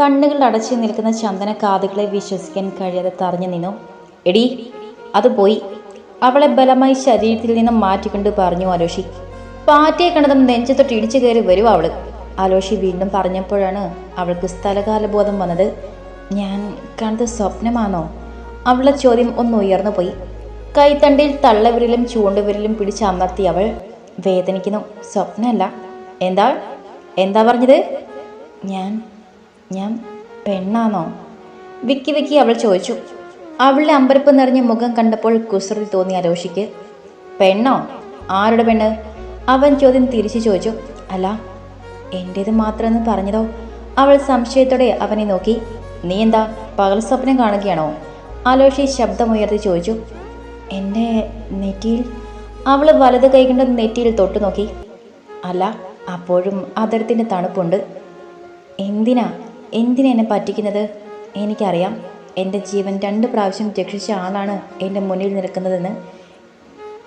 കണ്ണുകൾ അടച്ചു നിൽക്കുന്ന ചന്ദന കാതുകളെ വിശ്വസിക്കാൻ കഴിയാതെ തറഞ്ഞു നിന്നു. എടി അത് പോയി. അവളെ ബലമായി ശരീരത്തിൽ നിന്നും മാറ്റിക്കൊണ്ട് പറഞ്ഞു അലോഷി പാറ്റയെ കണ്ടതും നെഞ്ചത്തൊട്ട് ഇടിച്ചു കയറി വരും അവൾ. അലോഷി വീണ്ടും പറഞ്ഞപ്പോഴാണ് അവൾക്ക് സ്ഥലകാല ബോധം വന്നത്. ഞാൻ കണ്ടത് സ്വപ്നമാണോ? അവളുടെ ചോദ്യം ഒന്ന് ഉയർന്നു പോയി. കൈത്തണ്ടിയിൽ തള്ളവിരലും ചൂണ്ടുവിരലും പിടിച്ച് അമർത്തി അവൾ വേദനിക്കുന്നു. സ്വപ്നമല്ല. എന്താ? എന്താ പറഞ്ഞത്? ഞാൻ ഞാൻ പെണ്ണാണോ? വിക്കി വിക്കി അവൾ ചോദിച്ചു. അവളുടെ അമ്പരപ്പ് നിറഞ്ഞ മുഖം കണ്ടപ്പോൾ കുസൃതി തോന്നി അലോഷിക്ക് പെണ്ണോ? ആരുടെ പെണ്ണ്? അവൻ ചോദ്യം തിരിച്ചു ചോദിച്ചു. അല്ല എന്റേത് മാത്രമെന്ന് പറഞ്ഞതോ? അവൾ സംശയത്തോടെ അവനെ നോക്കി. നീ എന്താ പകൽ സ്വപ്നം കാണുകയാണോ? അലോഷി ശബ്ദമുയർത്തി ചോദിച്ചു. എന്റെ നെറ്റിയിൽ? അവൾ വലത് കൈകൊണ്ട് നെറ്റിയിൽ തൊട്ടു നോക്കി അല്ല അപ്പോഴും അതിർത്തിന്റെ തണുപ്പുണ്ട്. എന്തിനാ? എന്തിനാ പറ്റിക്കുന്നത്? എനിക്കറിയാം. എന്റെ ജീവൻ രണ്ട് പ്രാവശ്യം രക്ഷിച്ച ആളാണ് എന്റെ മുന്നിൽ നിൽക്കുന്നതെന്ന്.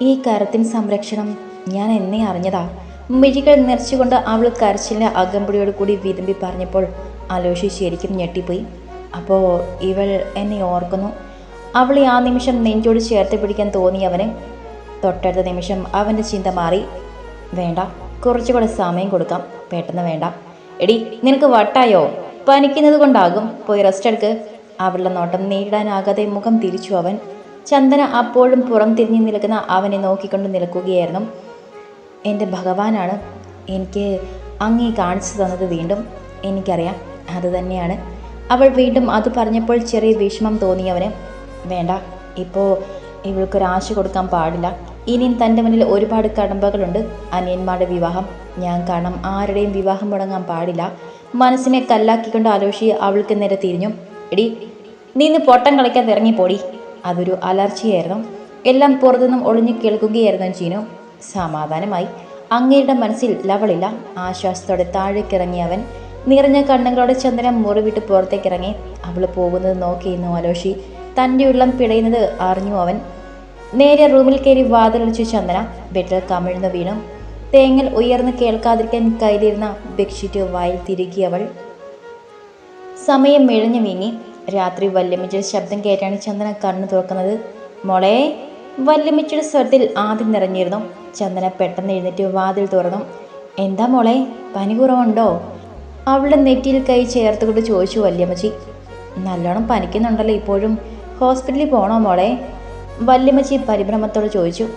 ഈ കരത്തിൻ സംരക്ഷണം ഞാൻ എന്നെ അറിഞ്ഞതാ. മിഴികൾ നിറച്ചുകൊണ്ട് അവൾ കരച്ചിലിന്റെ അകമ്പടിയോട് കൂടി വിതുമ്പി പറഞ്ഞപ്പോൾ അലോഷി ശരിക്കും ഞെട്ടിപ്പോയി. അപ്പോൾ ഇവൾ എന്നെ ഓർക്കുന്നു? അവൾ ആ നിമിഷം നെഞ്ചോട് ചേർത്ത് പിടിക്കാൻ തോന്നി അവന് തൊട്ടടുത്ത നിമിഷം അവന്റെ ചിന്ത മാറി. വേണ്ട കുറച്ചുകൂടെ സമയം കൊടുക്കാം. പെട്ടെന്ന് വേണ്ട. എടി നിനക്ക് വട്ടായോ? പനിക്കുന്നത് കൊണ്ടാകും. പോയി റെസ്റ്റ് എടുക്ക്. അവളുടെ നോട്ടം നേരിടാനാകാതെ മുഖം തിരിച്ചു അവൻ. ചന്ദന അപ്പോഴും പുറം തിരിഞ്ഞു നിൽക്കുന്ന അവനെ നോക്കിക്കൊണ്ട് നിൽക്കുകയായിരുന്നു. എന്റെ ഭഗവാനാണ്. എനിക്ക് അങ്ങേ കാണിച്ചു തന്നത് വീണ്ടും. എനിക്കറിയാം. അത് തന്നെയാണ്. അവൾ വീണ്ടും അത് പറഞ്ഞപ്പോൾ ചെറിയ വിഷമം തോന്നിയവന് വേണ്ട. ഇപ്പോൾ ഇവൾക്കൊരാശ കൊടുക്കാൻ പാടില്ല. ഇനിയും തന്റെ മുന്നിൽ ഒരുപാട് കടമ്പകളുണ്ട്. അനിയന്മാരുടെ വിവാഹം. ഞാൻ കാണാം ആരുടെയും വിവാഹം മുടങ്ങാൻ പാടില്ല. മനസ്സിനെ കല്ലാക്കിക്കൊണ്ട് ആലോചി അവൾക്ക് നേരെ തിരിഞ്ഞു. എടി നീ ഇന്ന് പൊട്ടം കളിക്കാൻ ഇറങ്ങിപ്പോടി. അതൊരു അലർച്ചയായിരുന്നു. എല്ലാം പുറത്തുനിന്നും ഒളിഞ്ഞു കേൾക്കുകയായിരുന്നു ചീനു സമാധാനമായി. അങ്ങയുടെ മനസ്സിൽ ലവളില്ല. ആശ്വാസത്തോടെ താഴേക്കിറങ്ങി അവൻ നിറഞ്ഞ കണ്ണുകളോടെ ചന്ദനം മുറിവിട്ട് പുറത്തേക്കിറങ്ങി. അവൾ പോകുന്നത് നോക്കിയിരുന്നു ആലോഷി തന്റെ ഉള്ളം പിടയുന്നത് അറിഞ്ഞു അവൻ. നേരെ റൂമിൽ കയറി വാതിലടിച്ചു ചന്ദന ബെഡിൽ കമിഴ്ന്നു വീണു. തേങ്ങൽ ഉയർന്ന് കേൾക്കാതിരിക്കാൻ കയ്യിലിരുന്ന ബെഡ്ഷീറ്റ് വായിൽ തിരുകിയവൾ സമയം മെഴഞ്ഞു വീങ്ങി രാത്രി വല്യമ്മച്ചിയുടെ ശബ്ദം കേട്ടാണ് ചന്ദന കണ്ണു തുറക്കുന്നത്. മോളെ വല്യമ്മച്ചിയുടെ സ്വരത്തിൽ ആദ്യം നിറഞ്ഞിരുന്നു. ചന്ദന പെട്ടെന്ന് എഴുന്നേറ്റ് വാതിൽ തുറന്നു. എന്താ മോളെ പനി കുറവുണ്ടോ? അവളുടെ നെറ്റിയിൽ കൈ ചേർത്തുകൊണ്ട് ചോദിച്ചു വല്യമ്മച്ചി. നല്ലോണം പനിക്കുന്നുണ്ടല്ലോ ഇപ്പോഴും. ഹോസ്പിറ്റലിൽ പോണോ മോളെ? വല്യമ്മച്ചി പരിഭ്രമത്തോട് ചോദിച്ചു.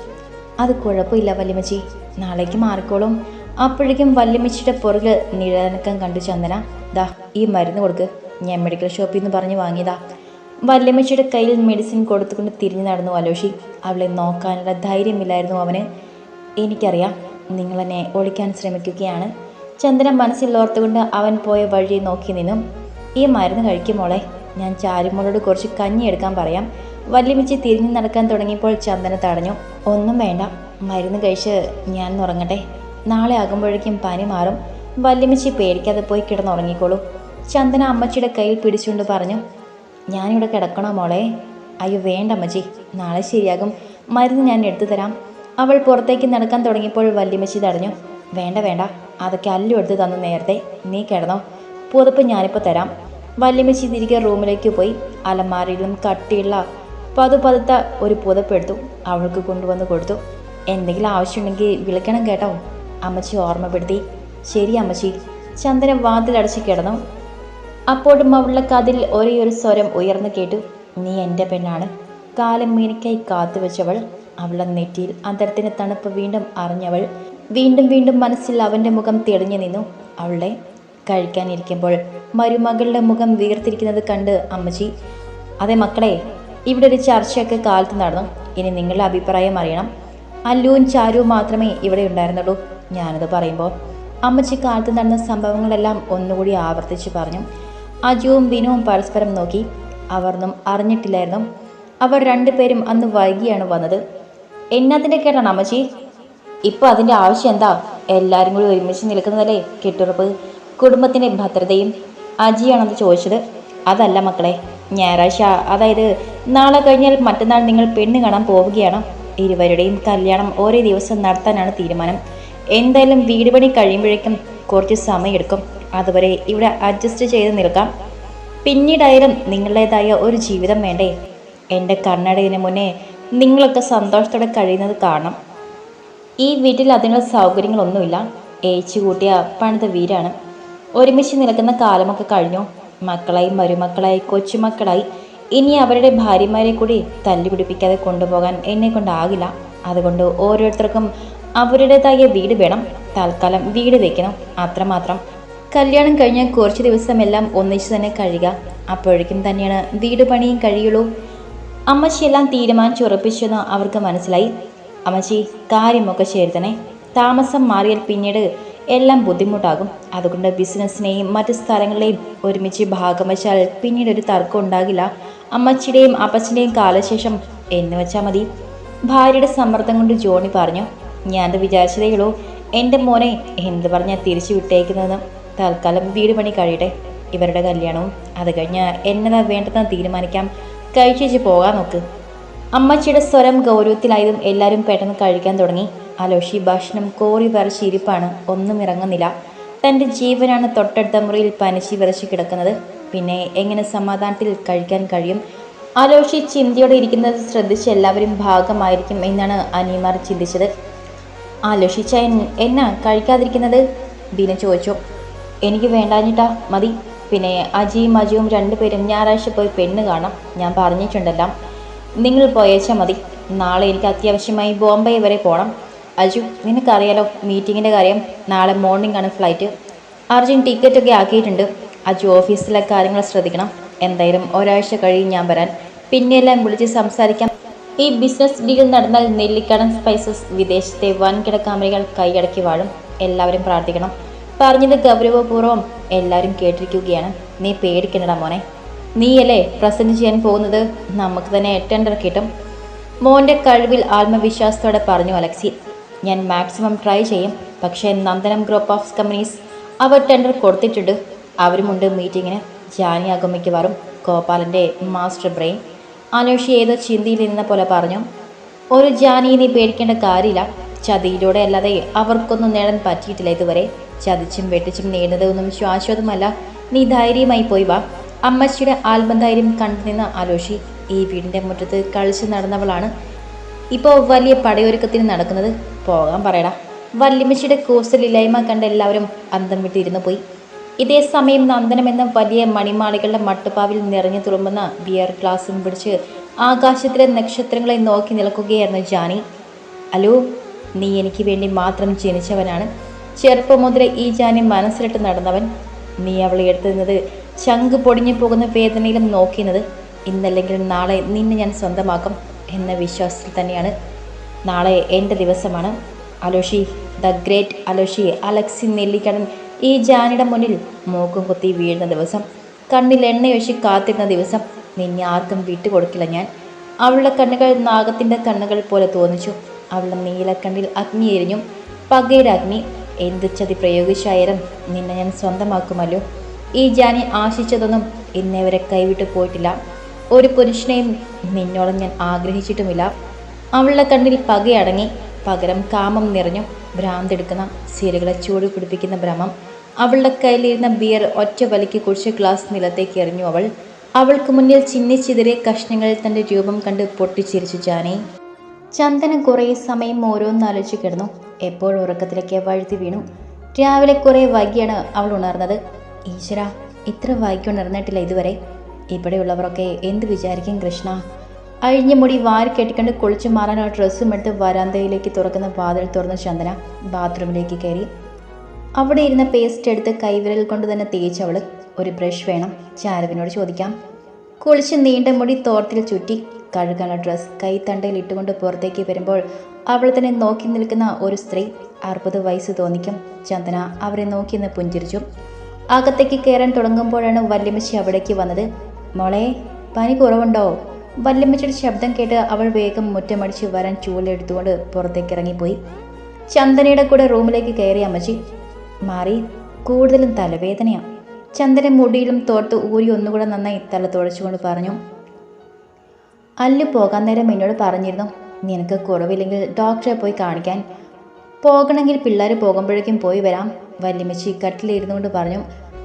അത് കുഴപ്പമില്ല വല്യമ്മച്ചി. നാളേക്ക് മാറിക്കോളും. അപ്പോഴേക്കും വല്യമ്മച്ചിയുടെ പുറകിൽ നിഴനക്കം കണ്ടു ചന്ദന ദാ ഈ മരുന്ന് കൊടുക്ക്. ഞാൻ മെഡിക്കൽ ഷോപ്പിൽ നിന്ന് പറഞ്ഞ് വാങ്ങിയതാ. വല്യമ്മച്ചിയുടെ കയ്യിൽ മെഡിസിൻ കൊടുത്തുകൊണ്ട് തിരിഞ്ഞു നടന്നു അലോഷി. അവളെ നോക്കാനുള്ള ധൈര്യമില്ലായിരുന്നു അവന്. എനിക്കറിയാം നിങ്ങളെന്നെ ഒളിക്കാൻ ശ്രമിക്കുകയാണ്. ചന്ദന മനസ്സിൽ ഓർത്തുകൊണ്ട് അവൻ പോയ വഴി നോക്കി നിന്നും. ഈ മരുന്ന് കഴിക്കും മോളെ. ഞാൻ ചാരുമോളോട് കുറച്ച് കഞ്ഞി എടുക്കാൻ പറയാം. വല്യമിച്ച് തിരിഞ്ഞു നടക്കാൻ തുടങ്ങിയപ്പോൾ ചന്ദന തടഞ്ഞു. ഒന്നും വേണ്ട. മരുന്ന് കഴിച്ച് ഞാൻ ഉറങ്ങട്ടെ. നാളെ ആകുമ്പോഴേക്കും പനി മാറും. വല്യമ്മച്ചി പേടിക്കാതെ പോയി കിടന്നുറങ്ങിക്കോളൂ ചന്ദന അമ്മച്ചിയുടെ കയ്യിൽ പിടിച്ചുകൊണ്ട് പറഞ്ഞു ഞാനിവിടെ കിടക്കണോ മോളെ? അയ്യോ വേണ്ട അമ്മച്ചി. നാളെ ശരിയാകും. മരുന്ന് ഞാൻ എടുത്തു തരാം. അവൾ പുറത്തേക്ക് നടക്കാൻ തുടങ്ങിയപ്പോൾ വല്യമ്മച്ചി തടഞ്ഞു വേണ്ട വേണ്ട. അതൊക്കെ അല്ലു എടുത്ത് തന്നു നേരത്തെ. നീ കിടന്നോ. പുതപ്പ് ഞാനിപ്പോൾ തരാം. വല്യമ്മച്ചി തിരികെ റൂമിലേക്ക് പോയി. അലമാരയിലും കട്ടിയുള്ള പതുപതുത്ത ഒരു പുതപ്പ് എടുത്തു അവൾക്ക് കൊണ്ടുവന്ന് കൊടുത്തു. എന്തെങ്കിലും ആവശ്യമുണ്ടെങ്കിൽ വിളിക്കണം കേട്ടോ. അമ്മച്ചി ഓർമ്മപ്പെടുത്തി. ശരി അമ്മച്ചി. ചന്ദനം വാതിലടച്ച് കിടന്നു. അപ്പോഴും അവളുടെ കതിൽ ഒരേ ഒരു സ്വരം ഉയർന്നു കേട്ടു. നീ എന്റെ പെണ്ണാണ്. കാലം മീനക്കായി കാത്തു വെച്ചവൾ. അവളുടെ നെറ്റിയിൽ അന്തരത്തിന് തണുപ്പ് വീണ്ടും അറിഞ്ഞവൾ. വീണ്ടും വീണ്ടും മനസ്സിൽ അവന്റെ മുഖം തെളിഞ്ഞു നിന്നു. അവളെ കഴിക്കാനിരിക്കുമ്പോൾ മരുമകളുടെ മുഖം വീർത്തിരിക്കുന്നത് കണ്ട് അമ്മച്ചി അതെ മക്കളെ ഇവിടെ ഒരു ചർച്ചയൊക്കെ കാലത്ത് നടന്നു. ഇനി നിങ്ങളുടെ അഭിപ്രായം അറിയണം. അല്ലുവും ചാരുവും മാത്രമേ ഇവിടെ ഉണ്ടായിരുന്നുള്ളൂ. ഞാനത് പറയുമ്പോൾ അമ്മച്ചി കാലത്ത് നടന്ന സംഭവങ്ങളെല്ലാം ഒന്നുകൂടി ആവർത്തിച്ച് പറഞ്ഞു. അജുവും ബിനുവും പരസ്പരം നോക്കി. അവർന്നും അറിഞ്ഞിട്ടില്ലായിരുന്നു. അവർ രണ്ടുപേരും അന്ന് വൈകിയാണ് വന്നത്. എന്നതിന്റെ കേട്ടാണ് അമ്മച്ചി? ഇപ്പോൾ അതിന്റെ ആവശ്യം എന്താ? എല്ലാവരും കൂടി ഒരുമിച്ച് നിൽക്കുന്നതല്ലേ കെട്ടുറപ്പ്? കുടുംബത്തിന്റെ ഭദ്രതയും അജിയാണെന്ന് ചോദിച്ചത്. അതല്ല മക്കളെ ഞായറാഴ്ച അതായത് നാളെ കഴിഞ്ഞാൽ മറ്റന്നാൾ നിങ്ങൾ പെണ്ണ് കാണാൻ പോവുകയാണ്. ഇരുവരുടെയും കല്യാണം ഒരേ ദിവസം നടത്താനാണ് തീരുമാനം. എന്തായാലും വീട് പണി കഴിയുമ്പോഴേക്കും കുറച്ച് സമയമെടുക്കും. അതുവരെ ഇവിടെ അഡ്ജസ്റ്റ് ചെയ്ത് നിൽക്കാം. പിന്നീടായാലും നിങ്ങളുടേതായ ഒരു ജീവിതം വേണ്ടേ? എന്റെ കണ്ണടയിന് മുന്നേ നിങ്ങളൊക്കെ സന്തോഷത്തോടെ കഴിയുന്നത് കാണാം ഈ വീട്ടിൽ അതിനുള്ള സൗകര്യങ്ങളൊന്നുമില്ല. ഏച്ചു കൂട്ടിയ പണിത വീരാണ് ഒരുമിച്ച് നിൽക്കുന്ന കാലമൊക്കെ കഴിഞ്ഞു. മക്കളായി മരുമക്കളായി കൊച്ചുമക്കളായി. ഇനി അവരുടെ ഭാര്യമാരെ കൂടി തല്ലുപിടിപ്പിക്കാതെ കൊണ്ടുപോകാൻ എന്നെ കൊണ്ടാകില്ല. അതുകൊണ്ട് ഓരോരുത്തർക്കും അവരുടേതായ വീട് വേണം. തൽക്കാലം വീട് വയ്ക്കണം അത്രമാത്രം. കല്യാണം കഴിഞ്ഞ കുറച്ച് ദിവസമെല്ലാം ഒന്നിച്ച് തന്നെ കഴിയുക. അപ്പോഴേക്കും തന്നെയാണ് വീട് പണിയും കഴിയുള്ളൂ. അമ്മച്ചി എല്ലാം തീരുമാനിച്ചുറപ്പിച്ചെന്ന് അവർക്ക് മനസ്സിലായി. അമ്മച്ചി കാര്യമൊക്കെ ശരി തന്നെ താമസം മാറിയാൽ പിന്നീട് എല്ലാം ബുദ്ധിമുട്ടാകും. അതുകൊണ്ട് ബിസിനസ്സിനെയും മറ്റ് സ്ഥലങ്ങളെയും ഒരുമിച്ച് ഭാഗം വെച്ചാൽ പിന്നീട് ഒരു തർക്കം ഉണ്ടാകില്ല. അമ്മച്ചിയുടെയും അപ്പച്ചന്റെയും കാലശേഷം എന്ന് വെച്ചാൽ മതി. ഭാര്യയുടെ സമ്മർദ്ദം കൊണ്ട് ജോണി പറഞ്ഞു ഞാൻ ഞാനത് വിചാരിച്ചതേയുള്ളൂ എന്റെ മോനെ എന്ത് പറഞ്ഞാൽ തിരിച്ചു വിട്ടേക്കുന്നതെന്ന്. തൽക്കാലം വീട് പണി കഴിയട്ടെ. ഇവരുടെ കല്യാണവും അത് കഴിഞ്ഞ് എന്നതാ വേണ്ടതെന്ന് തീരുമാനിക്കാം. കഴിച്ചേച്ച് പോകാൻ നോക്ക് അമ്മച്ചിയുടെ സ്വരം ഗൗരവത്തിലായതും എല്ലാവരും പെട്ടെന്ന് കഴിക്കാൻ തുടങ്ങി. അലോഷി ഭക്ഷണം കോറി വരച്ചിരിപ്പാണ് ഒന്നും ഇറങ്ങുന്നില്ല. തന്റെ ജീവനാണ് തൊട്ടടുത്ത മുറിയിൽ പനിശി വിറച്ച് കിടക്കുന്നത്. പിന്നെ എങ്ങനെ സമാധാനത്തിൽ കഴിക്കാൻ കഴിയും? അലോഷി ചിന്തയോടെ ഇരിക്കുന്നത് ശ്രദ്ധിച്ച് എല്ലാവരും ഭാഗമായിരിക്കും എന്നാണ് അനിയമാർ ചിന്തിച്ചത്. ആലോചിച്ച എന്നാ കഴിക്കാതിരിക്കുന്നത്? ബീന ചോദിച്ചു. എനിക്ക് വേണ്ടാഞ്ഞിട്ടാ മതി. പിന്നെ അജിയും അജുവും രണ്ടുപേരും ഞായറാഴ്ച പോയി പെണ്ണ് കാണാം. ഞാൻ പറഞ്ഞിട്ടുണ്ടല്ലോ. നിങ്ങൾ പോയേച്ചാൽ മതി. നാളെ എനിക്ക് അത്യാവശ്യമായി ബോംബെ വരെ പോകണം അജു നിനക്കറിയാലോ മീറ്റിങ്ങിന്റെ കാര്യം നാളെ മോർണിംഗ് ആണ് ഫ്ലൈറ്റ് അർജുൻ ടിക്കറ്റൊക്കെ ആക്കിയിട്ടുണ്ട്. അജു ഓഫീസിലെ കാര്യങ്ങൾ ശ്രദ്ധിക്കണം. എന്തായാലും ഒരാഴ്ച കഴിയും ഞാൻ വരാൻ. പിന്നെ എല്ലാം വിളിച്ച് സംസാരിക്കാം. ഈ ബിസിനസ് ഡീൽ നടന്നാൽ നെല്ലിക്കടൻ സ്പൈസസ് വിദേശത്തെ വൻകിട കമ്പനികൾ കൈയടക്കി വാഴും. എല്ലാവരും പ്രാർത്ഥിക്കണം. പറഞ്ഞത് ഗൗരവപൂർവം എല്ലാവരും കേട്ടിരിക്കുകയാണ്. നീ പേടിക്കണ്ടടാ മോനെ. നീയല്ലേ പ്രസന്റ് ചെയ്യാൻ പോകുന്നത്? നമുക്ക് തന്നെ ടെൻഡർ കിട്ടും. മോന്റെ കഴിവിൽ ആത്മവിശ്വാസത്തോടെ പറഞ്ഞു അലക്സി. ഞാൻ മാക്സിമം ട്രൈ ചെയ്യും. പക്ഷേ നന്ദനം ഗ്രൂപ്പ് ഓഫ് കമ്പനീസ് അവർ ടെൻഡർ കൊടുത്തിട്ടുണ്ട്. അവരുമുണ്ട് മീറ്റിങ്ങിന് ജാനി അഗമിക്കുവാറും ഗോപാലന്റെ മാസ്റ്റർ ബ്രെയിൻ അനുഷി ഏതോ ചിന്തയിൽ നിന്ന പോലെ പറഞ്ഞു. ഒരു ജാനി നീ പേടിക്കേണ്ട കാര്യമില്ല. ചതിയിലൂടെ അല്ലാതെ അവർക്കൊന്നും നേടാൻ പറ്റിയിട്ടില്ല ഇതുവരെ. ചതിച്ചും വെട്ടിച്ചും നേടുന്നത് ഒന്നും ശാശ്വതമല്ല. നീ ധൈര്യമായി പോയി വാ. അമ്മച്ചിയുടെ ആത്മധൈര്യം കണ്ടുനിന്ന ആലോഷി ഈ വീടിന്റെ മുറ്റത്ത് കളിച്ച് നടന്നവളാണ്. ഇപ്പോൾ വലിയ പടയൊരുക്കത്തിന് നടക്കുന്നത്? പോകാൻ പറയടാ. വല്യമ്മച്ചിയുടെ കൂസലില്ലായ്മ കണ്ട് എല്ലാവരും അന്തം വിട്ടിരുന്നു പോയി. ഇതേ സമയം നന്ദനമെന്ന വലിയ മണിമാളികളുടെ മട്ടുപ്പാവിൽ നിറഞ്ഞു തുളുമ്പുന്ന ബിയർ ഗ്ലാസും പിടിച്ച് ആകാശത്തിലെ നക്ഷത്രങ്ങളെ നോക്കി നിൽക്കുകയായിരുന്നു ജാനി. അലോ നീ എനിക്ക് വേണ്ടി മാത്രം ജനിച്ചവനാണ്. ചെറുപ്പം മുതൽ ഈ ജാനി മനസ്സിലിട്ട് നടന്നവൻ. നീ അവളെ എടുത്തുന്നത് ചങ്ക് പൊടിഞ്ഞു പോകുന്ന വേദനയിലും നോക്കിയത് ഇന്നല്ലെങ്കിൽ നാളെ നിന്നെ ഞാൻ സ്വന്തമാക്കും. എന്ന വിശ്വാസത്തിൽ തന്നെയാണ് നാളെ എന്റെ ദിവസമാണ്. Aloshi the great Aloshi Alexei Nellikkadan ഈ ജാനിയുടെ മുന്നിൽ മൂക്കും കുത്തി വീഴുന്ന ദിവസം കണ്ണിൽ എണ്ണയൊഴിച്ച് കാത്തിരുന്ന ദിവസം നിന്നെ ആർക്കും വിട്ടുകൊടുക്കില്ല ഞാൻ. അവളുടെ കണ്ണുകൾ നാഗത്തിന്റെ കണ്ണുകൾ പോലെ തോന്നിച്ചു. അവളുടെ നീലക്കണ്ണിൽ അഗ്നി എരിഞ്ഞു. പകയുടെ അഗ്നി എന്ത് ചതി പ്രയോഗിച്ചായാലും നിന്നെ ഞാൻ സ്വന്തമാക്കുമല്ലോ. ഈ ജാനി ആശിച്ചതൊന്നും ഇന്നേവരെ കൈവിട്ടു പോയിട്ടില്ല. ഒരു പുരുഷനെയും നിന്നോളം ഞാൻ ആഗ്രഹിച്ചിട്ടുമില്ല. അവളുടെ കണ്ണിൽ പകയടങ്ങി പകരം കാമം നിറഞ്ഞു ഭ്രാന്തെടുക്കുന്ന സീരകളെ ചൂട് പിടിപ്പിക്കുന്ന ഭ്രമം. അവളുടെ കയ്യിലിരുന്ന ബിയർ ഒറ്റ വലിക്ക് കുടിച്ച് ഗ്ലാസ് നിലത്തേക്ക് എറിഞ്ഞു അവൾ. അവൾക്ക് മുന്നിൽ ചിന്നിച്ചിതറിയ കഷ്ണങ്ങളിൽ തന്റെ രൂപം കണ്ട് പൊട്ടിച്ചിരിച്ചു ചാനെ ചന്ദന കുറേ സമയം ഓരോന്നാലോചിച്ച് കിടന്നു. എപ്പോഴും ഉറക്കത്തിലേക്ക് വഴുതി വീണു. രാവിലെ കുറേ വൈകിയാണ് അവൾ ഉണർന്നത്. ഈശ്വര ഇത്ര വൈകി ഉണർന്നിട്ടില്ല ഇതുവരെ. ഇവിടെയുള്ളവരൊക്കെ എന്ത് വിചാരിക്കും കൃഷ്ണ? അഴിഞ്ഞ മുടി വാരി കെട്ടിക്കൊണ്ട് കുളിച്ചു മാറാൻ ആ ഡ്രസ്സും എടുത്ത് വരാന്തയിലേക്ക് തുറക്കുന്ന വാതിൽ തുറന്ന് ചന്ദന ബാത്റൂമിലേക്ക് കയറി. അവിടെ ഇരുന്ന പേസ്റ്റ് എടുത്ത് കൈവിരൽ കൊണ്ട് തന്നെ തേച്ചവൾ ഒരു ബ്രഷ് വേണം ചാരുവിനോട് ചോദിക്കാം. കുളിച്ച് നീണ്ട മുടി തോർത്തിൽ ചുറ്റി കഴുകാനുള്ള ഡ്രസ്സ് കൈത്തണ്ടയിൽ ഇട്ടുകൊണ്ട് പുറത്തേക്ക് വരുമ്പോൾ അവൾ തന്നെ നോക്കി നിൽക്കുന്ന ഒരു സ്ത്രീ അറുപത് വയസ്സ് തോന്നിക്കും. ചന്ദന അവരെ നോക്കി നിന്ന് പുഞ്ചിരിച്ചു. അകത്തേക്ക് കയറാൻ തുടങ്ങുമ്പോഴാണ് വല്യമ്മച്ചി അവിടേക്ക് വന്നത്. മോളെ പനി കുറവുണ്ടോ? വല്യമ്മച്ചിയുടെ ശബ്ദം കേട്ട് അവൾ വേഗം മുറ്റമടിച്ച് വരാൻ ചൂലെടുത്തുകൊണ്ട് പുറത്തേക്ക് ഇറങ്ങിപ്പോയി ചന്ദനയുടെ കൂടെ റൂമിലേക്ക് കയറി അമ്മച്ചി. മാറി കൂടുതലും തലവേദനയാണ് ചന്ദന മുടിയിലും തോർത്ത് ഊരി ഒന്നുകൂടെ നന്നായി തല തുടച്ചുകൊണ്ട് പറഞ്ഞു അല്ലു പോകാൻ നേരം എന്നോട് പറഞ്ഞിരുന്നു. നിനക്ക് കുറവില്ലെങ്കിൽ ഡോക്ടറെ പോയി കാണിക്കാൻ. പോകണമെങ്കിൽ പിള്ളേർ പോകുമ്പോഴേക്കും പോയി വരാം. വല്യമ്മച്ചി കട്ടിലിരുന്നുകൊണ്ട് പറഞ്ഞു.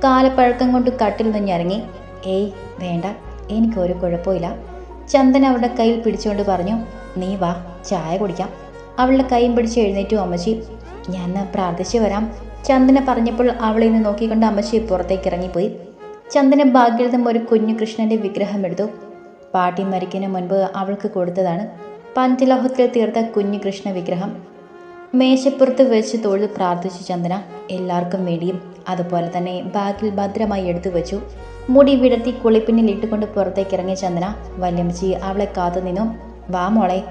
കാലപ്പഴക്കം കൊണ്ട് കട്ടിൽ നിന്ന് ഇറങ്ങി ഏയ് വേണ്ട എനിക്കൊരു കുഴപ്പമില്ല. ചന്ദൻ അവളുടെ കയ്യിൽ പിടിച്ചുകൊണ്ട് പറഞ്ഞു നീ വാ ചായ കുടിക്കാം. അവളുടെ കൈയും പിടിച്ച് എഴുന്നേറ്റു അമ്മച്ചി. ഞാൻ പ്രാർത്ഥിച്ചു വരാം. ചന്ദന പറഞ്ഞപ്പോൾ അവളെ നിന്ന് നോക്കിക്കൊണ്ട് അമ്മച്ചി പുറത്തേക്ക് ഇറങ്ങിപ്പോയി. ചന്ദന ഭാഗ്യതം ഒരു കുഞ്ഞു കൃഷ്ണന്റെ വിഗ്രഹം എടുത്തു. പാട്ടി മരിക്കുന്ന മുൻപ് അവൾക്ക് കൊടുത്തതാണ് പഞ്ചലോഹത്തിൽ തീർത്ത കുഞ്ഞു കൃഷ്ണ വിഗ്രഹം. മേശപ്പുറത്ത് വെച്ച് തൊഴിൽ പ്രാർത്ഥിച്ചു ചന്ദന. എല്ലാവർക്കും വേണ്ടിയും അതുപോലെ തന്നെ ബാഗിൽ ഭദ്രമായി എടുത്തു വെച്ചു. മുടി വിടർത്തി കുളിപ്പിന്നിൽ ഇട്ടുകൊണ്ട് പുറത്തേക്ക് ഇറങ്ങിയ ചന്ദന വല്യമ്മച്ചി അവളെ കാത്തു നിന്നു. വാ മോളെ.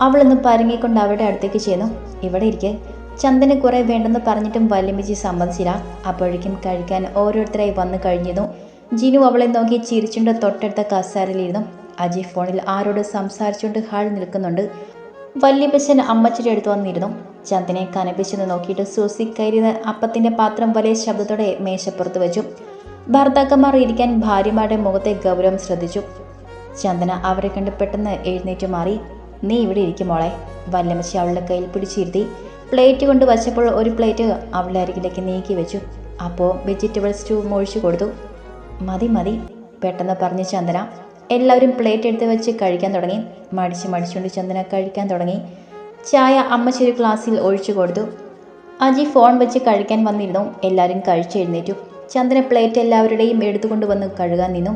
അവളൊന്ന് പരങ്ങിക്കൊണ്ട് അവരുടെ അടുത്തേക്ക് ചെന്നു. ഇവിടെ ഇരിക്കെ. ചന്ദന് കുറെ വേണ്ടെന്ന് പറഞ്ഞിട്ടും വല്യമ്മച്ചി സമ്മതിച്ചില്ല. അപ്പോഴേക്കും കഴിക്കാൻ ഓരോരുത്തരായി വന്നു കഴിഞ്ഞിരുന്നു. ജിനു അവളെ നോക്കി ചിരിച്ചുകൊണ്ട് തൊട്ടടുത്ത കസാരയിലിരുന്നു. അജി ഫോണിൽ ആരോട് സംസാരിച്ചുകൊണ്ട് ഹാൾ നിൽക്കുന്നുണ്ട്. വല്യപ്പച്ചൻ അമ്മച്ചിയുടെ അടുത്ത് വന്നിരുന്നു. ചന്ദനെ കനപ്പിച്ചെന്ന് നോക്കിയിട്ട് സൂസി കയറിയ അപ്പത്തിന്റെ പാത്രം വലിയ ശബ്ദത്തോടെ മേശപ്പുറത്ത് വെച്ചു. ഭർത്താക്കന്മാർ ഇരിക്കാൻ ഭാര്യമാരുടെ മുഖത്തെ ഗൗരവം ശ്രദ്ധിച്ചു. ചന്ദന അവരെ കണ്ട് പെട്ടെന്ന് എഴുന്നേറ്റ് മാറി നീ ഇവിടെ ഇരിക്കും മോളെ. വല്ലമച്ചി അവളുടെ കയ്യിൽ പിടിച്ചിരുത്തി. പ്ലേറ്റ് കൊണ്ട് വച്ചപ്പോൾ ഒരു പ്ലേറ്റ് അവളുടെ അരികിലേക്ക് നീക്കി വെച്ചു. അപ്പോൾ വെജിറ്റബിൾ സ്റ്റൂ മൊഴിച്ചു കൊടുത്തു. മതി മതി പെട്ടെന്ന് പറഞ്ഞ് ചന്ദന. എല്ലാവരും പ്ലേറ്റ് എടുത്ത് വെച്ച് കഴിക്കാൻ തുടങ്ങി. മടിച്ച് മടിച്ചുകൊണ്ട് ചന്ദന കഴിക്കാൻ തുടങ്ങി. ചായ അമ്മച്ചി ഒരു ഗ്ലാസ്സിൽ ഒഴിച്ചു കൊടുത്തു. അജി ഫോൺ വെച്ച് കഴിക്കാൻ വന്നിരുന്നു. എല്ലാവരും കഴിച്ചെഴുന്നേറ്റു ചന്ദന പ്ലേറ്റ് എല്ലാവരുടെയും എടുത്തുകൊണ്ട് വന്ന് കഴുകാൻ നിന്നു.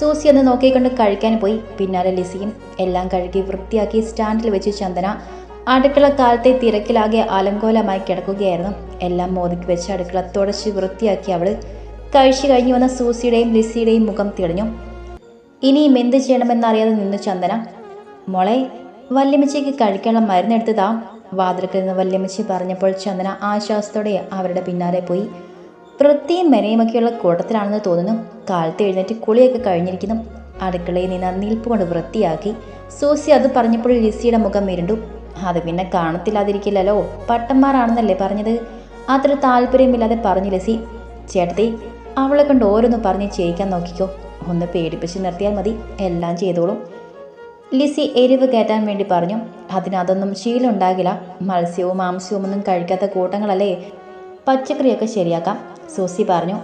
സൂസി അന്ന് നോക്കിക്കൊണ്ട് കഴിക്കാൻ പോയി. പിന്നാലെ ലിസിയും എല്ലാം കഴുകി വൃത്തിയാക്കി സ്റ്റാൻഡിൽ വെച്ച് ചന്ദന അടുക്കള കാലത്തെ തിരക്കിലാകെ അലങ്കോലമായി കിടക്കുകയായിരുന്നു. എല്ലാം മോദിക്ക് വെച്ച് അടുക്കള തുടച്ച് വൃത്തിയാക്കി അവൾ കഴിച്ചു കഴിഞ്ഞു വന്ന സൂസിയുടെയും ലിസിയുടെയും മുഖം തെളിഞ്ഞു. ഇനിയും എന്ത് ചെയ്യണമെന്നറിയാതെ നിന്നു ചന്ദന. മോളെ വല്യമ്മച്ചയ്ക്ക് കഴിക്കാനുള്ള മരുന്നെടുത്തതാ. വാതിലക്കിൽ നിന്ന് വല്യമ്മച്ചി പറഞ്ഞപ്പോൾ ചന്ദന ആശ്വാസത്തോടെ അവരുടെ പിന്നാലെ പോയി. വൃത്തിയും മെനയുമൊക്കെയുള്ള കൂട്ടത്തിലാണെന്ന് തോന്നുന്നു. കാലത്ത് എഴുന്നേറ്റ് കുളിയൊക്കെ കഴിഞ്ഞിരിക്കുന്നു. അടുക്കളയിൽ നിന്ന് നിൽപ്പ് കൊണ്ട് വൃത്തിയാക്കി സൂസി അത് പറഞ്ഞപ്പോൾ ലിസിയുടെ മുഖം ഇരുണ്ടു. അത് പിന്നെ കാണത്തില്ലാതിരിക്കില്ലല്ലോ. പട്ടന്മാരാണെന്നല്ലേ പറഞ്ഞത്? അത്ര താല്പര്യമില്ലാതെ പറഞ്ഞു ലിസി. ചേട്ടത്തി അവളെ കൊണ്ട് ഓരോന്ന് പറഞ്ഞ് ചെയ്യിക്കാൻ നോക്കിക്കോ. ഒന്ന് പേടിപ്പിച്ച് നിർത്തിയാൽ മതി. എല്ലാം ചെയ്തോളും. ലിസി എരിവ് കയറ്റാൻ വേണ്ടി പറഞ്ഞു. അതിനതൊന്നും ശീലം ഉണ്ടാകില്ല മത്സ്യവും മാംസ്യവും ഒന്നും കഴിക്കാത്ത കൂട്ടങ്ങളല്ലേ? പച്ചക്കറിയൊക്കെ ശരിയാക്കാം. സൂസി പറഞ്ഞു.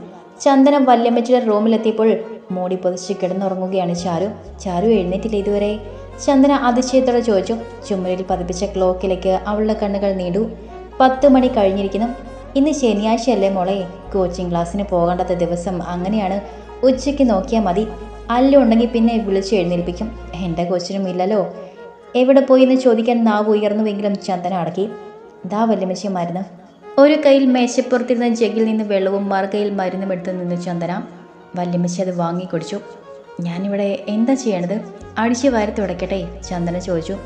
ചന്ദനം വല്യമ്മച്ചിയുടെ റൂമിലെത്തിയപ്പോൾ മോടി പൊതിച്ച് കിടന്നുറങ്ങുകയാണ് ചാരു. ചാരു എഴുന്നേറ്റില്ല ഇതുവരെ. ചന്ദന അതിശയത്തോടെ ചോദിച്ചു. ചുമരിൽ പതിപ്പിച്ച ക്ലോക്കിലേക്ക് അവളുടെ കണ്ണുകൾ നീണ്ടു. പത്ത് മണി കഴിഞ്ഞിരിക്കുന്നു. ഇന്ന് ശനിയാഴ്ചയല്ലേ മോളെ? കോച്ചിങ് ക്ലാസ്സിന് പോകേണ്ടാത്ത ദിവസം അങ്ങനെയാണ്. ഉച്ചയ്ക്ക് നോക്കിയാൽ മതി. അല്ലുണ്ടെങ്കിൽ പിന്നെ വിളിച്ച് എഴുന്നേൽപ്പിക്കും. എന്റെ കോച്ചിനും ഇല്ലല്ലോ. എവിടെ പോയി എന്ന് ചോദിക്കാൻ നാവ് ഉയർന്നുവെങ്കിലും ചന്ദന അടക്കി. ദാ വല്യമ്മച്ചി മരുന്ന്. ഒരു കയ്യിൽ മേശപ്പുറത്തിരുന്ന ജഗിൽ നിന്ന് വെള്ളവും മറുകയിൽ മരുന്നും എടുത്ത് നിന്ന് ചന്ദന. വല്യമ്മച്ചി അത് വാങ്ങി കുടിച്ചു. ഞാനിവിടെ എന്താ ചെയ്യണത്? അടിച്ച് വാരി തുടക്കട്ടെ ചന്ദന ചോദിച്ചു.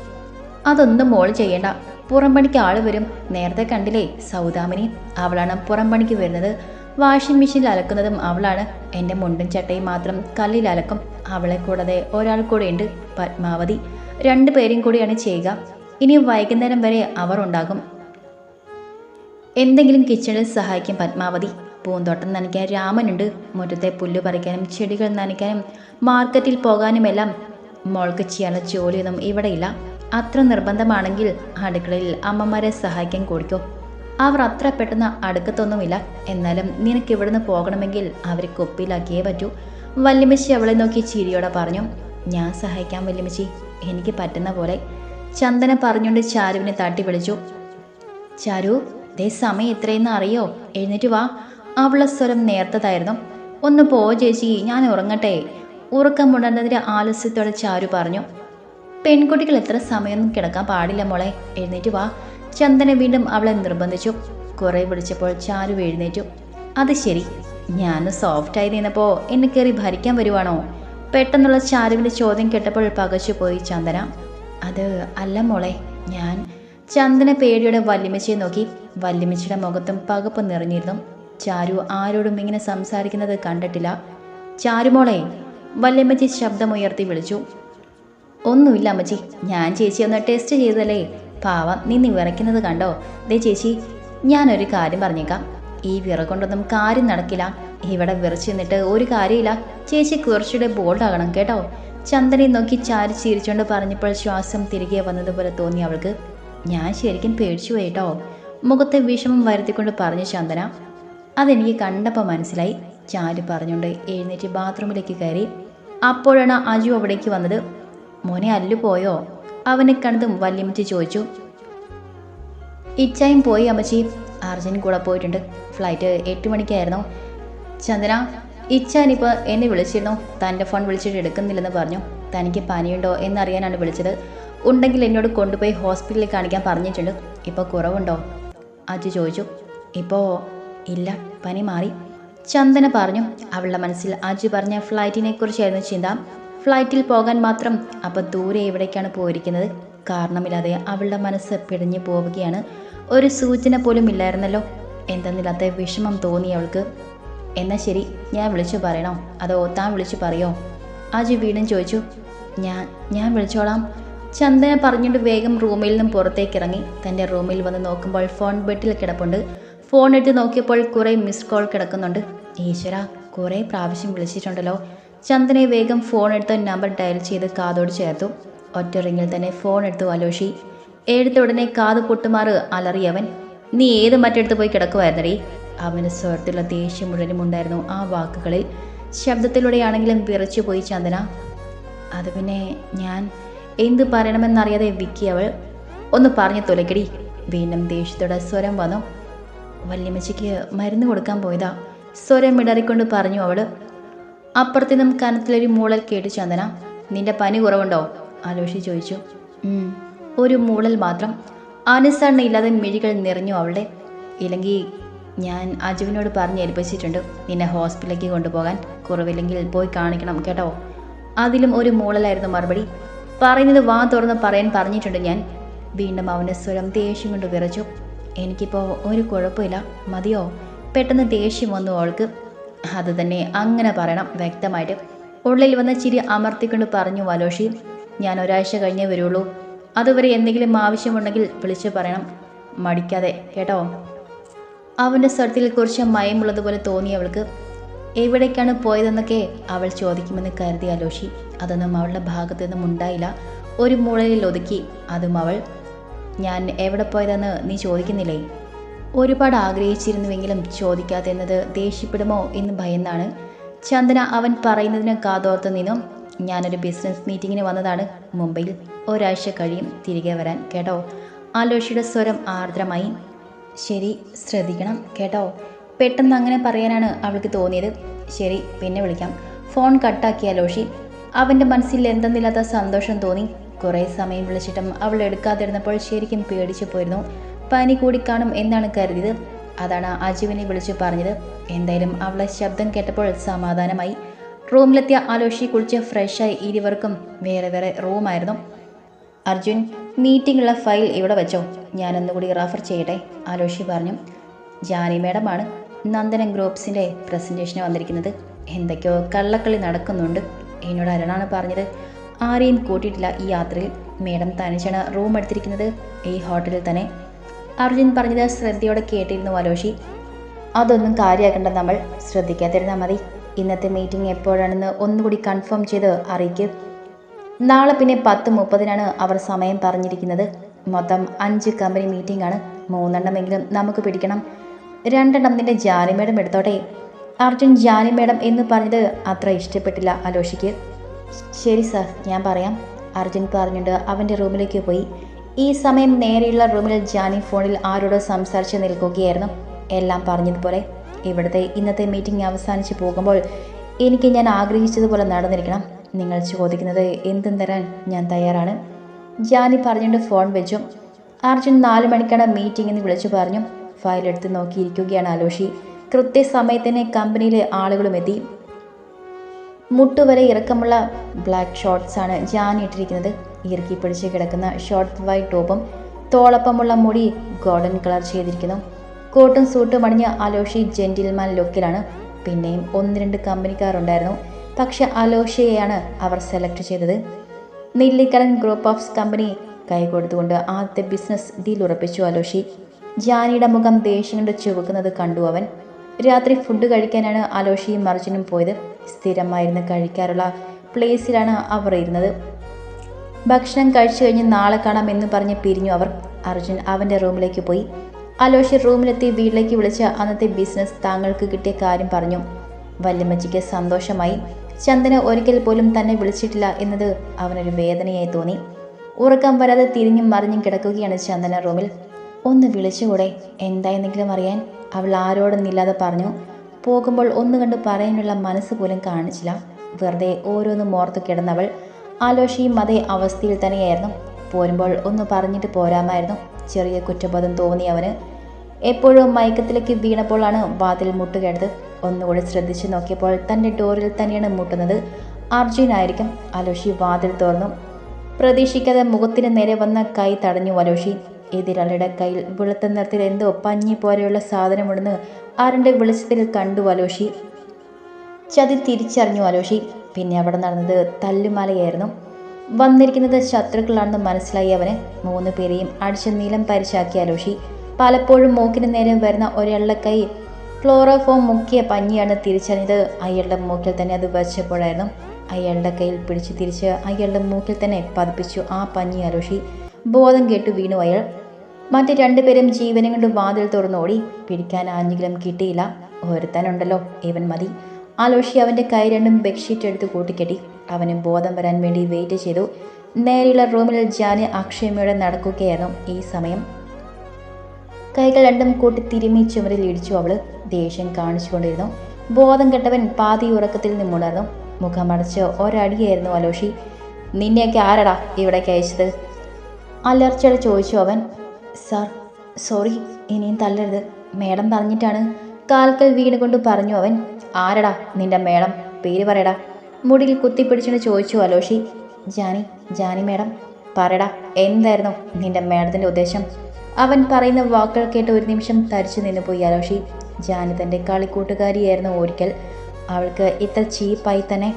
അതൊന്നും മോൾ ചെയ്യണ്ട. പുറംപണിക്ക് ആൾ വരും. നേരത്തെ കണ്ടില്ലേ സൗദാമിനി? അവളാണ് പുറംപണിക്ക് വരുന്നത്. വാഷിംഗ് മെഷീനിൽ അലക്കുന്നതും അവളാണ്. എന്റെ മുണ്ടും ചട്ടയും മാത്രം കല്ലിൽ അലക്കും. അവളെ കൂടാതെ ഒരാൾ കൂടെ ഉണ്ട് പത്മാവതി. രണ്ടു പേരും കൂടിയാണ് ചെയ്യുക. ഇനി വൈകുന്നേരം വരെ അവർ ഉണ്ടാകും. എന്തെങ്കിലും കിച്ചണിൽ സഹായിക്കും പത്മാവതി. പൂന്തോട്ടം നനയ്ക്കാൻ രാമനുണ്ട്. മുറ്റത്തെ പുല്ല് പറിക്കാനും ചെടികൾ നനയ്ക്കാനും മാർക്കറ്റിൽ പോകാനുമെല്ലാം മോൾക്ക് ചെയ്യാനുള്ള ജോലിയൊന്നും ഇവിടെയില്ല. അത്ര നിർബന്ധമാണെങ്കിൽ അടുക്കളയിൽ അമ്മമാരെ സഹായിക്കാൻ കൊടുക്കോ. അവർ അത്ര പെട്ടെന്ന് അടുക്കത്തൊന്നുമില്ല. എന്നാലും നിനക്ക് ഇവിടുന്ന് പോകണമെങ്കിൽ അവരെ കൊപ്പിയിലാക്കിയേ പറ്റൂ. വല്യമ്മച്ചി അവളെ നോക്കി ചിരിയോടെ പറഞ്ഞു ഞാൻ സഹായിക്കാം വല്യമ്മച്ചി. എനിക്ക് പറ്റുന്ന പോലെ. ചന്ദന പറഞ്ഞുകൊണ്ട് ചാരുവിനെ തട്ടി വിളിച്ചു. ചാരു ദേ സമയം ഇത്രയെന്ന് അറിയോ? എഴുന്നേറ്റ് വാ. അവളെ സ്വരം നേർത്തതായിരുന്നു. ഒന്ന് പോ ചേച്ചി. ഞാൻ ഉറങ്ങട്ടെ. ഉറക്കം ഉണ്ടെന്നതിന്റെ ആലസ്യത്തോടെ ചാരു പറഞ്ഞു. പെൺകുട്ടികൾ എത്ര സമയമൊന്നും കിടക്കാൻ പാടില്ല മോളെ. എഴുന്നേറ്റ് വാ. ചന്ദന വീണ്ടും അവളെ നിർബന്ധിച്ചു. കുറെ വിളിച്ചപ്പോൾ ചാരു എഴുന്നേറ്റു. അത് ശരി. ഞാൻ സോഫ്റ്റായി നിന്നപ്പോൾ എന്നെ കയറി ഭരിക്കാൻ വരുവാണോ? പെട്ടെന്നുള്ള ചാരുവിന്റെ ചോദ്യം കേട്ടപ്പോൾ പകച്ചു പോയി ചന്ദന. അത് അല്ല മോളെ. ഞാൻ ചന്ദന പേടിയുടെ വല്യമ്മച്ചയെ നോക്കി വല്യമ്മച്ചയുടെ മുഖത്തും പകപ്പ് നിറഞ്ഞിരുന്നു. ചാരു ആരോടും ഇങ്ങനെ സംസാരിക്കുന്നത് കണ്ടിട്ടില്ല. ചാരുമോളെ വല്യമ്മച്ചി ശബ്ദമുയർത്തി വിളിച്ചു. ഒന്നുമില്ല അമ്മച്ചി ഞാൻ ചേച്ചി ഒന്ന് ടെസ്റ്റ് ചെയ്തല്ലേ പാവം നീ നീ വിറയ്ക്കുന്നത് കണ്ടോ? ദേ ചേച്ചി ഞാനൊരു കാര്യം പറഞ്ഞേക്കാം. ഈ വിറ കൊണ്ടൊന്നും കാര്യം നടക്കില്ല. ഇവിടെ വിറച്ചു നിന്നിട്ട് ഒരു കാര്യമില്ല. ചേച്ചി കുറച്ചുകൂടെ ബോൾഡാകണം കേട്ടോ. ചന്ദനെ നോക്കി ചാരി ചിരിച്ചുകൊണ്ട് പറഞ്ഞപ്പോൾ ശ്വാസം തിരികെ വന്നതുപോലെ തോന്നി അവൾക്ക്. ഞാൻ ശരിക്കും പേടിച്ചു പോയിട്ടോ മുഖത്തെ വിഷമം വരുത്തിക്കൊണ്ട് പറഞ്ഞു ചന്ദന അതെനിക്ക് കണ്ടപ്പോൾ മനസ്സിലായി. ചാരു പറഞ്ഞുകൊണ്ട് എഴുന്നേറ്റ് ബാത്റൂമിലേക്ക് കയറി. അപ്പോഴാണ് അജു അവിടേക്ക് വന്നത്. മോനെ അല്ലു പോയോ? അവനെ കണ്ടതും വല്യമ്മച്ചി ചോദിച്ചു. ഇച്ചായും പോയി അമ്മച്ചി. അർജുൻ കൂടെ പോയിട്ടുണ്ട്. ഫ്ലൈറ്റ് എട്ട് മണിക്കായിരുന്നു. ചന്ദന ഇച്ചാനിപ്പോൾ എന്നെ വിളിച്ചിരുന്നു. തന്റെ ഫോൺ വിളിച്ചിട്ട് എടുക്കുന്നില്ലെന്ന് പറഞ്ഞു. തനിക്ക് പനിയുണ്ടോ എന്നറിയാനാണ് വിളിച്ചത്. ഉണ്ടെങ്കിൽ എന്നോട് കൊണ്ടുപോയി ഹോസ്പിറ്റലിൽ കാണിക്കാൻ പറഞ്ഞിട്ടുണ്ട്. ഇപ്പോൾ കുറവുണ്ടോ? അജു ചോദിച്ചു. ഇപ്പോൾ ഇല്ല പനി മാറി. ചന്ദന പറഞ്ഞു. അവളുടെ മനസ്സിൽ അജു പറഞ്ഞ ഫ്ലൈറ്റിനെ കുറിച്ചായിരുന്നു ചിന്ത. ഫ്ലൈറ്റിൽ പോകാൻ മാത്രം അപ്പോൾ ദൂരെ എവിടേക്കാണ് പോയിരിക്കുന്നത്? കാരണമില്ലാതെ അവളുടെ മനസ്സ് പിടഞ്ഞു പോവുകയാണ്. ഒരു സൂചന പോലും ഇല്ലായിരുന്നല്ലോ. എന്തെന്നില്ലാത്ത വിഷമം തോന്നി അവൾക്ക്. എന്നാൽ ശരി ഞാൻ വിളിച്ചു പറയണോ? അതോ താൻ വിളിച്ചു പറയോ? അജു വീണ്ടും ചോദിച്ചു. ഞാൻ ഞാൻ വിളിച്ചോളാം. ചന്ദന പറഞ്ഞുകൊണ്ട് വേഗം റൂമിൽ നിന്നും പുറത്തേക്ക് ഇറങ്ങി. തന്റെ റൂമിൽ വന്ന് നോക്കുമ്പോൾ ഫോൺ ബെഡിൽ കിടപ്പുണ്ട്. ഫോൺ എടുത്ത് നോക്കിയപ്പോൾ കുറേ മിസ് കോൾ കിടക്കുന്നുണ്ട്. ഈശ്വര കുറേ പ്രാവശ്യം വിളിച്ചിട്ടുണ്ടല്ലോ. ചന്ദനെ വേഗം ഫോൺ എടുത്ത് നമ്പർ ഡയൽ ചെയ്ത് കാതോട് ചേർത്തു. ഒറ്റ റിങ്ങിൽ തന്നെ ഫോൺ എടുത്തു അലോഷി. എടുത്ത ഉടനെ കാത് പൊട്ടുമാറ് അലറിയവൻ നീ ഏത് മറ്റെടുത്ത് പോയി കിടക്കുമായിരുന്നടി അവന് സ്വരത്തിലുള്ള ദേഷ്യം മുഴുവനും ഉണ്ടായിരുന്നു ആ വാക്കുകളിൽ. ശബ്ദത്തിലൂടെയാണെങ്കിലും വിറച്ചു പോയി ചന്ദന. അത് പിന്നെ ഞാൻ എന്ത് പറയണമെന്നറിയാതെ വിക്കി അവൾ ഒന്ന് പറഞ്ഞു തുലക്കടി. വീണ്ടും ദേഷ്യത്തോടെ സ്വരം വന്നു. വല്യമ്മച്ചിക്ക് മരുന്ന് കൊടുക്കാൻ പോയതാ. സ്വരം ഇടറിക്കൊണ്ട് പറഞ്ഞു അവൾ. അപ്പുറത്തിനും കനത്തിലൊരു മൂളൽ കേട്ടു ചന്ദന. നിന്റെ പനി കുറവുണ്ടോ? ആലോഷി ചോദിച്ചു. ഒരു മൂളൽ മാത്രം. അനുസരണ ഇല്ലാതെ മിഴികൾ നിറഞ്ഞു അവളുടെ. ഇല്ലെങ്കിൽ ഞാൻ അജുവിനോട് പറഞ്ഞ് ഏൽപ്പിച്ചിട്ടുണ്ട് നിന്നെ ഹോസ്പിറ്റലിലേക്ക് കൊണ്ടുപോകാൻ. കുറവില്ലെങ്കിൽ പോയി കാണിക്കണം കേട്ടോ? അതിലും ഒരു മൂളലായിരുന്നു മറുപടി. പറയുന്നത് വാ തുറന്ന് പറയാൻ പറഞ്ഞിട്ടുണ്ട് ഞാൻ. വീണ്ടും അവന്റെ സ്വരം ദേഷ്യം കൊണ്ട് വിറച്ചു. എനിക്കിപ്പോൾ ഒരു കുഴപ്പമില്ല. മതിയോ? പെട്ടെന്ന് ദേഷ്യം വന്നു അവൾക്ക്. അത് തന്നെ അങ്ങനെ പറയണം വ്യക്തമായിട്ട്. ഉള്ളിൽ വന്ന ചിരി അമർത്തിക്കൊണ്ട് പറഞ്ഞു വലോഷി ഞാൻ ഒരാഴ്ച കഴിഞ്ഞേ വരുള്ളൂ. അതുവരെ എന്തെങ്കിലും ആവശ്യമുണ്ടെങ്കിൽ വിളിച്ചു പറയണം. മടിക്കാതെ കേട്ടോ? അവന്റെ സ്വരത്തിൽ കുറച്ച് മയമുള്ളതുപോലെ തോന്നി അവൾക്ക്. എവിടേക്കാണ് പോയതെന്നൊക്കെ അവൾ ചോദിക്കുമെന്ന് കരുതി അലോഷി. അതൊന്നും അവളുടെ ഭാഗത്തു നിന്നും ഉണ്ടായില്ല. ഒരു മുളയിൽ ഒതുക്കി. അതും അവൾ ഞാൻ എവിടെ പോയതെന്ന് നീ ചോദിക്കുന്നില്ലേ? ഒരുപാട് ആഗ്രഹിച്ചിരുന്നുവെങ്കിലും ചോദിക്കാത്തെന്നത് ദേഷ്യപ്പെടുമോ എന്ന് ഭയന്നാണ്. ചന്ദന അവൻ പറയുന്നതിന് കാതോർത്ത് നിന്നും. ഞാനൊരു ബിസിനസ് മീറ്റിങ്ങിന് വന്നതാണ്. മുംബൈയിൽ ഒരാഴ്ച കഴിയും. തിരികെ വരാൻ. കേട്ടോ? ആലോഷിയുടെ സ്വരം ആർദ്രമായി. ശരി ശ്രദ്ധിക്കണം. കേട്ടോ? പെട്ടെന്ന് അങ്ങനെ പറയാനാണ് അവൾക്ക് തോന്നിയത്. ശരി പിന്നെ വിളിക്കാം. ഫോൺ കട്ടാക്കിയ ലോഷി. അവന്റെ മനസ്സിൽ എന്തെന്നില്ലാത്ത സന്തോഷം തോന്നി. കുറേ സമയം വിളിച്ചിട്ടും അവൾ എടുക്കാതിരുന്നപ്പോൾ ശരിക്കും പേടിച്ചു പോയിരുന്നു. പനി കൂടി കാണും എന്നാണ് കരുതിയത്. അതാണ് അജുവിനെ വിളിച്ചു പറഞ്ഞത്. എന്തായാലും അവളെ ശബ്ദം കേട്ടപ്പോൾ സമാധാനമായി. റൂമിലെത്തിയ ആലോഷി കുളിച്ച് ഫ്രഷായി ഇരുവർക്കും വേറെ വേറെ റൂമായിരുന്നു. അർജുൻ മീറ്റിംഗുള്ള ഫയൽ ഇവിടെ വെച്ചോ. ഞാനൊന്നുകൂടി റഫർ ചെയ്യട്ടെ ആലോഷി പറഞ്ഞു. ജാനി മേഡമാണ്. നന്ദനം ഗ്രൂപ്പ്സിന്റെ പ്രസന്റേഷന് വന്നിരിക്കുന്നത്. എന്തൊക്കെയോ കള്ളക്കളി നടക്കുന്നുണ്ട്. എന്നോട് അരുണാണ് പറഞ്ഞത്. ആരെയും കൂട്ടിയിട്ടില്ല ഈ യാത്രയിൽ. മേഡം തനിച്ചാണ് റൂം എടുത്തിരിക്കുന്നത്. ഈ ഹോട്ടലിൽ തന്നെ. അർജുൻ പറഞ്ഞത് ശ്രദ്ധയോടെ കേട്ടിരുന്നു വലോഷി അതൊന്നും കാര്യമാക്കണ്ട നമ്മൾ. ശ്രദ്ധിക്കാതിരുന്നാൽ മതി. ഇന്നത്തെ മീറ്റിംഗ് എപ്പോഴാണെന്ന് ഒന്നുകൂടി കൺഫേം ചെയ്ത് അറിയിക്കും. നാളെ പിന്നെ പത്ത് മുപ്പതിനാണ് അവർ സമയം പറഞ്ഞിരിക്കുന്നത്. മൊത്തം അഞ്ച് കമ്പനി മീറ്റിംഗ് ആണ്. മൂന്നെണ്ണമെങ്കിലും നമുക്ക് പിടിക്കണം. രണ്ടെണ്ണം നിന്റെ ജാനി മേഡം എടുത്തോട്ടെ. അർജുൻ ജാനി മേഡം എന്ന് പറഞ്ഞത് അത്ര ഇഷ്ടപ്പെട്ടില്ല അലോഷിക്ക്. ശരി സാർ ഞാൻ പറയാം. അർജുൻ പറഞ്ഞുകൊണ്ട് അവന്റെ റൂമിലേക്ക് പോയി. ഈ സമയം നേരെയുള്ള റൂമിൽ ജാനി ഫോണിൽ ആരോടോ സംസാരിച്ച് നിൽക്കുകയായിരുന്നു. എല്ലാം പറഞ്ഞതുപോലെ ഇവിടുത്തെ ഇന്നത്തെ മീറ്റിംഗ് അവസാനിച്ച് പോകുമ്പോൾ എനിക്ക് ഞാൻ ആഗ്രഹിച്ചതുപോലെ നടന്നിരിക്കണം. നിങ്ങൾ ചോദിക്കുന്നത് എന്തും തരാൻ ഞാൻ തയ്യാറാണ്. ജാനി പറഞ്ഞുകൊണ്ട് ഫോൺ വെച്ചു. അർജുൻ നാല് മണിക്കാണ് മീറ്റിംഗ് എന്ന് വിളിച്ചു പറഞ്ഞു. ഫയൽ എടുത്ത് നോക്കിയിരിക്കുകയാണ് അലോഷി. കൃത്യസമയത്തിന് കമ്പനിയിലെ ആളുകളും എത്തി. മുട്ടുവരെ ഇറക്കമുള്ള ബ്ലാക്ക് ഷോർട്ട്സ് ആണ് ജാൻ ഇട്ടിരിക്കുന്നത്. ഇറുക്കി പിടിച്ച് കിടക്കുന്ന ഷോർട്ട് വൈറ്റ് ടോപ്പും തോളപ്പമുള്ള മുടി ഗോൾഡൻ കളർ ചെയ്തിരിക്കുന്നു. കോട്ടും സൂട്ടും അണിഞ്ഞ അലോഷി ജെന്റിൽമാൻ ലുക്കിലാണ് പിന്നെയും ഒന്ന് രണ്ട് കമ്പനിക്കാരുണ്ടായിരുന്നു. പക്ഷെ അലോഷയെയാണ് അവർ സെലക്ട് ചെയ്തത്. നെല്ലിക്കരൻ ഗ്രൂപ്പ് ഓഫ് കമ്പനി കൈകൊടുത്തുകൊണ്ട് ആദ്യത്തെ ബിസിനസ് ഡീൽ ഉറപ്പിച്ചു അലോഷി. ജാനിയുടെ മുഖം ദേഷ്യം കൊണ്ട് ചുവക്കുന്നത് കണ്ടു അവൻ. രാത്രി ഫുഡ് കഴിക്കാനാണ് അലോഷിയും അർജുനും പോയത്. സ്ഥിരമായിരുന്ന് കഴിക്കാറുള്ള പ്ലേസിലാണ് അവർ ഇരുന്നത്. ഭക്ഷണം കഴിച്ചു കഴിഞ്ഞ് നാളെ കാണാം എന്ന് പറഞ്ഞ് പിരിഞ്ഞു അവർ. അർജുൻ അവന്റെ റൂമിലേക്ക് പോയി. അലോഷി റൂമിലെത്തി വീട്ടിലേക്ക് വിളിച്ച് അന്നത്തെ ബിസിനസ് താങ്കൾക്ക് കിട്ടിയ കാര്യം പറഞ്ഞു. വല്യമ്മച്ചിക്ക് സന്തോഷമായി. ചന്ദന ഒരിക്കൽ പോലും തന്നെ വിളിച്ചിട്ടില്ല എന്നത് അവനൊരു വേദനയായി തോന്നി. ഉറക്കം വരാതെ തിരിഞ്ഞും മറിഞ്ഞും കിടക്കുകയാണ് ചന്ദന റൂമിൽ. ഒന്ന് വിളിച്ചുകൂടെ. എന്തായെന്നെങ്കിലും അറിയാൻ അവൾ ആരോടൊന്നില്ലാതെ പറഞ്ഞു. പോകുമ്പോൾ ഒന്ന് കണ്ട് പറയാനുള്ള മനസ്സ് പോലും കാണിച്ചില്ല. വെറുതെ ഓരോന്നും ഓർത്ത് കിടന്നവൾ ആലോഷിയും അതേ അവസ്ഥയിൽ തന്നെയായിരുന്നു. പോരുമ്പോൾ ഒന്ന് പറഞ്ഞിട്ട് പോരാമായിരുന്നു. ചെറിയ കുറ്റബോധം തോന്നി അവന്. എപ്പോഴും മയക്കത്തിലേക്ക് വീണപ്പോഴാണ് വാതിൽ മുട്ടുകേട്ടത്. ഒന്നുകൂടി ശ്രദ്ധിച്ചു നോക്കിയപ്പോൾ തന്റെ ഡോറിൽ തന്നെയാണ് മുട്ടുന്നത്. അർജുനായിരിക്കും അലോഷി വാതിൽ തുറന്നു. പ്രതീക്ഷിക്കാതെ മുഖത്തിന് നേരെ വന്ന കൈ തടഞ്ഞു അലോഷി. എതിരാളിയുടെ കയ്യിൽ വെളുത്ത നിറത്തിൽ എന്തോ പഞ്ഞി പോലെയുള്ള സാധനമുണ്ടെന്ന് ആരുടെ വെളിച്ചത്തിൽ കണ്ടു അലോഷി. ചതി തിരിച്ചറിഞ്ഞു അലോഷി. പിന്നെ അവിടെ നടന്നത് തല്ലുമലയായിരുന്നു. വന്നിരിക്കുന്നത് ശത്രുക്കളാണെന്ന് മനസ്സിലായി അവന്. മൂന്ന് പേരെയും അടിച്ച് നീലം പരിശാക്കി അലോഷി. പലപ്പോഴും മൂക്കിന് നേരെ വരുന്ന ഒരാളുടെ കൈ ക്ലോറോഫോം മുക്കിയ പഞ്ഞിയാണ് തിരിച്ചറിഞ്ഞത്. അയാളുടെ മൂക്കിൽ തന്നെ അത് വച്ചപ്പോഴായിരുന്നു. അയാളുടെ കയ്യിൽ പിടിച്ച് തിരിച്ച് അയാളുടെ മൂക്കിൽ തന്നെ പതിപ്പിച്ചു ആ പഞ്ഞി അലോഷി. ബോധം കേട്ടു വീണു അയാൾ. മറ്റ് രണ്ടുപേരും ജീവനും കൊണ്ട് വാതിൽ തുറന്നോടി. പിടിക്കാൻ ആഞ്ഞെങ്കിലും കിട്ടിയില്ല. ഒരുത്തനുണ്ടല്ലോ. ഇവൻ മതി. ആലോഷി അവന്റെ കൈ രണ്ടും ബെഡ്ഷീറ്റ് എടുത്ത് കൂട്ടിക്കെട്ടി. അവന് ബോധം വരാൻ വേണ്ടി വെയിറ്റ് ചെയ്തു. നേരെയുള്ള റൂമിൽ ജാന് അക്ഷയമയോടെ നടക്കുകയായിരുന്നു ഈ സമയം. കൈകൾ രണ്ടും കൂട്ടി തിരുമി ചുമരിൽ ഇടിച്ചു അവൾ ദേഷ്യം കാണിച്ചുകൊണ്ടിരുന്നു. ബോധം കെട്ടവൻ പാതി ഉറക്കത്തിൽ നിന്നുണർന്നു. മുഖമടച്ച് ഒരടിയായിരുന്നു അലോഷി. നിന്നെയൊക്കെ ആരടാ ഇവിടേക്ക് അയച്ചത്? അലർച്ചയോടെ ചോദിച്ചു അവൻ. സാർ സോറി ഇനിയും തല്ലരുത്. മേഡം പറഞ്ഞിട്ടാണ്. കാൽക്കൽ വീണുകൊണ്ട് പറഞ്ഞു അവൻ ആരടാ നിന്റെ മേഡം? പേര് പറയടാ. മുടിയിൽ കുത്തിപ്പിടിച്ചുകൊണ്ട് ചോദിച്ചു അലോഷി ജാനി ജാനി മേഡം പറയടാ എന്തായിരുന്നു നിന്റെ മേഡത്തിന്റെ ഉദ്ദേശം? അവൻ പറയുന്ന വാക്കുകൾ കേട്ട് ഒരു നിമിഷം തരിച്ചു നിന്നുപോയി അലോഷി. ജാനി തന്റെ കളിക്കൂട്ടുകാരിയായിരുന്നു ഒരിക്കൽ. അവൾക്ക് ഇത്ര ചീപ്പായി തന്നെ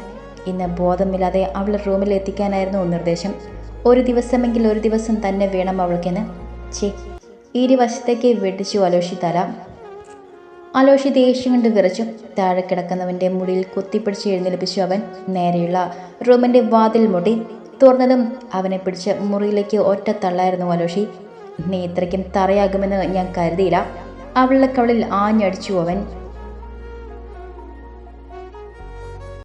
ഇന്ന് ബോധമില്ലാതെ അവൾ റൂമിൽ എത്തിക്കാനായിരുന്നു നിർദ്ദേശം. ഒരു ദിവസമെങ്കിൽ ഒരു ദിവസം തന്നെ വേണം അവൾക്കെന്ന്. ചേ ഇരുവശത്തേക്ക് വെട്ടിച്ചു അലോഷി തരാം അലോഷി ദേഷ്യം കൊണ്ട് വിറച്ചു താഴെ കിടക്കുന്നവന്റെ മുടിയിൽ കുത്തിപ്പിടിച്ച് എഴുന്നേൽപ്പിച്ചു അവൻ നേരെയുള്ള റൂമിന്റെ വാതിൽ മുടി തുറന്നതും അവനെ പിടിച്ച് മുറിയിലേക്ക് ഒറ്റ തള്ളായിരുന്നു അലോഷി. നീ ഇത്രയ്ക്കും തറയാകുമെന്ന് ഞാൻ കരുതിയില്ല. അവളുടെ കവളിൽ ആഞ്ഞടിച്ചു അവൻ.